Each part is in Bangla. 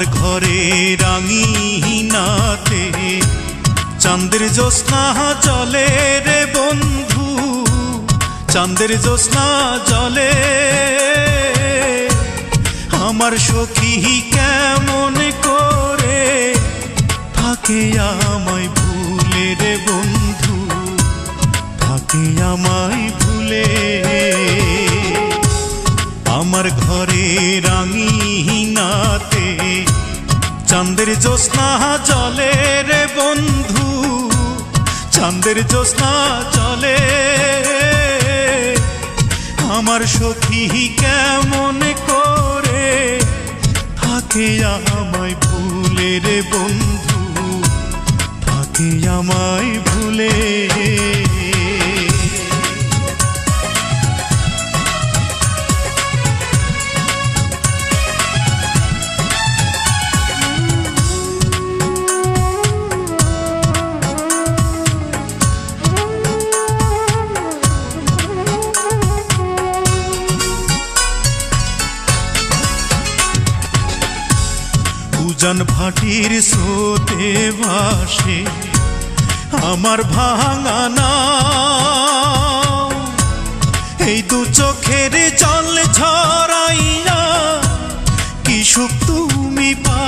ঘরে রাঙিনাতে চাঁদের জ্যোৎস্না চলে রে বন্ধু চাঁদের জ্যোৎস্না জলে। আমার সখী কেমন জ্যোৎস্না জলে রে বন্ধু, চাঁদের জলে। আমার সখী কেমন করে থাকে আমায় ভুলে রে বন্ধু, থাকে আমায় ভুলে। উজান ভাটির স্রোতে ভাসে আমার ভাঙানা এই দু চোখের জল ঝরাইয়া কি সুখ তুমি পা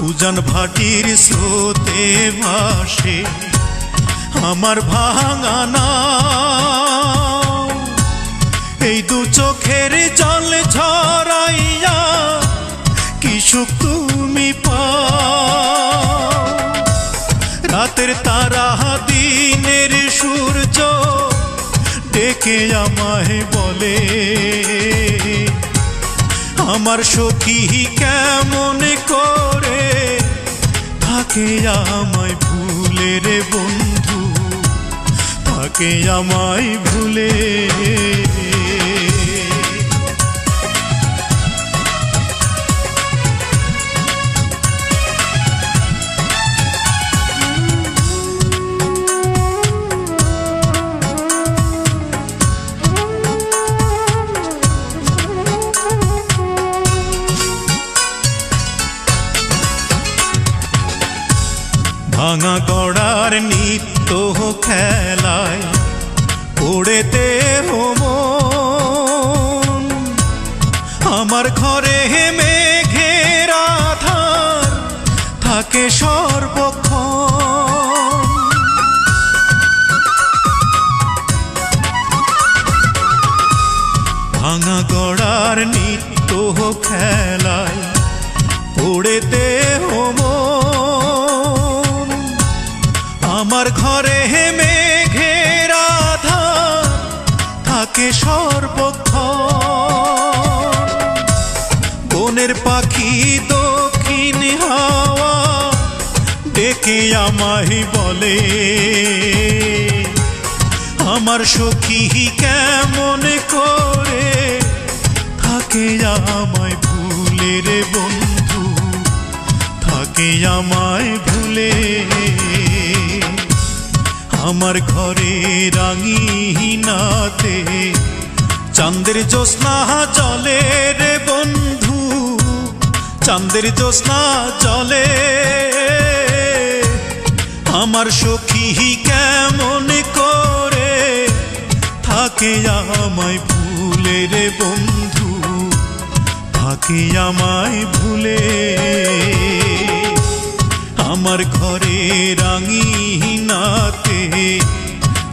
উজান ভাটির স্রোতে ভাসে আমার ভাঙানা এই দু চোখের জল ঝরাইয়া কি সুখ তুমি রাতের তারা দিনের সূর্য ডেকে আমায় বলে, আমার সখী কেমন করে থাকে আমায় ভুলে রে বন্ধু, থাকে আমায় ভুলে। ভাঙা গড়ার নিত্য খেলায় পড়েতে হোম আমার ঘরে হেমে ঘেরা আধার থাকে সর্বক্ষণ। ভাঙা গড়ার নিত্য খেলায় পড়েতে থাকে সর্বক্ষণ। বনের পাখি দক্ষিণ হাওয়া ডেকে আমায় বলে, আমার সখী কেমন করে থাকে আমায় ভুলে রে বন্ধু, থাকে আমায় ভুলে। আমার ঘরে রাঙিনাতে। চাঁদের জ্যোৎস্না চলে রে বন্ধু, চাঁদের জ্যোৎস্না চলে। আমার সখী কেমন করে থাকে আমায় ভুলে রে বন্ধু, থাকে আমায় ভুলে। আমার ঘরে রাঙিনাতে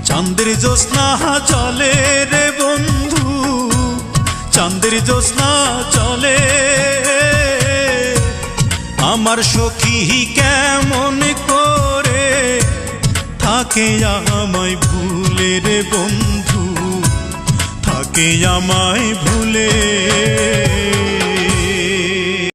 চাঁদের জ্যোৎস্না চলে রে বন্ধু, চাঁদের জ্যোৎস্না চলে আমার সখী কেমন করে থাকে আমায় ভুলে রে বন্ধু, থাকে আমায় ভুলে।